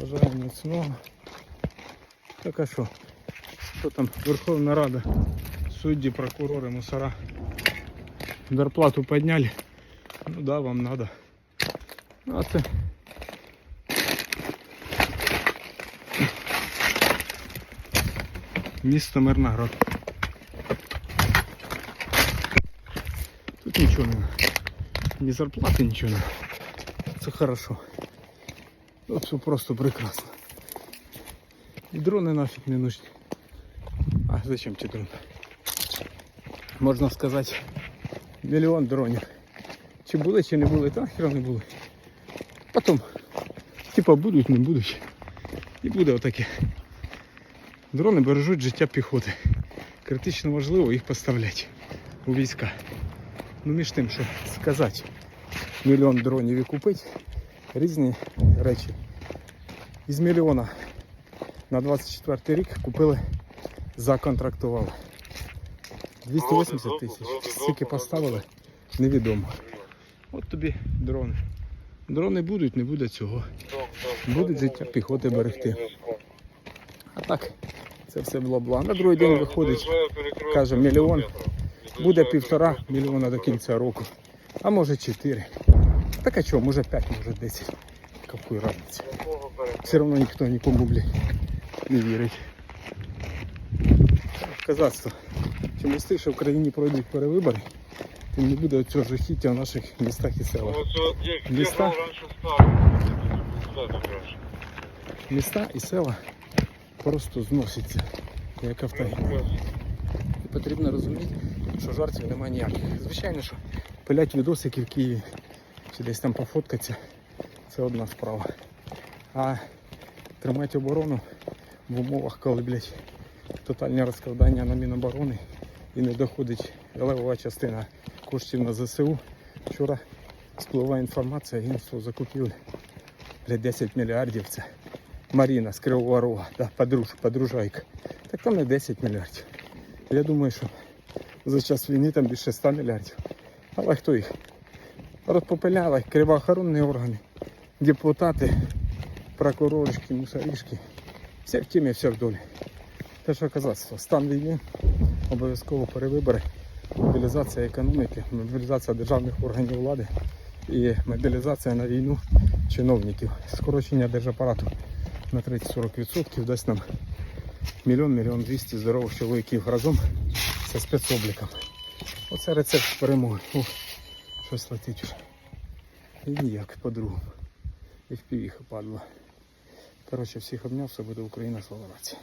Бажаю міцного. Так а що? Що там? Верховна Рада, судді, прокурори, мусора. Зарплату підняли. Ну да, вам надо. Ну, а це. Місто Мирноград. Тут нічого немає. Ні зарплати, нічого немає. Це хорошо. Тут все просто прекрасно. І дрони нафіг не нужні. А зачем ті дрони? Можна сказати, мільйон дронів. Чи були, чи не були, та хіра не були. Потім, типа будуть, не будуть. І буде отаке. Дрони бережуть життя піхоти. Критично важливо їх поставляти у війська. Ну між тим, що сказати, мільйон дронів і купити Різні речі. Із мільйона на 24 рік купили, законтрактували. 280 тисяч. Скільки поставили, невідомо. От тобі дрони. Дрони будуть, не буде цього. Буде життя піхоти берегти. А так, це все бла-бла. На другий день виходить, каже, мільйон. Буде півтора мільйона до кінця року. А може 4. Так а чого, може 5, може 10. Какую разниця? Все одно ніхто нікому, блядь, не вірить. Казацтво. Чим швидше в країні пройдуть перевибори, тим не буде цього жахіття в наших містах і селах. Места? Міста і села просто зносяться, як автогін. І потрібно розуміти, що жартів немає ніяких. Звичайно, що пилять відосики в Києві чи десь там пофоткатися, це одна справа. А тримати оборону в умовах, коли, блядь, тотальне розкрадання на Міноборони і не доходить левова частина коштів на ЗСУ. Вчора спливає інформація агентство закупівель блядь, 10 мільярдів. Це Маріна з Кривого Рога, да, подруж, подружайка. Так там не 10 мільярдів. Я думаю, що за час війни там більше 100 мільярдів. Але хто їх? Розпопиляли кривоохоронні органи, депутати, прокуроришки, мусоришки. Все в темі, все в долі. Те, що казацтво, стан війни, обов'язково перевибори, мобілізація економіки, мобілізація державних органів влади і мобілізація на війну чиновників. Скорочення держапарату на 30-40% дасть нам мільйон, мільйон двісті здорових чоловіків разом зі спецобліком. Оце рецепт перемоги. Щось летить вже. І ніяк по-другому. І впівіха падла. Коротше, всіх обняв, все буде Україна, слава нації.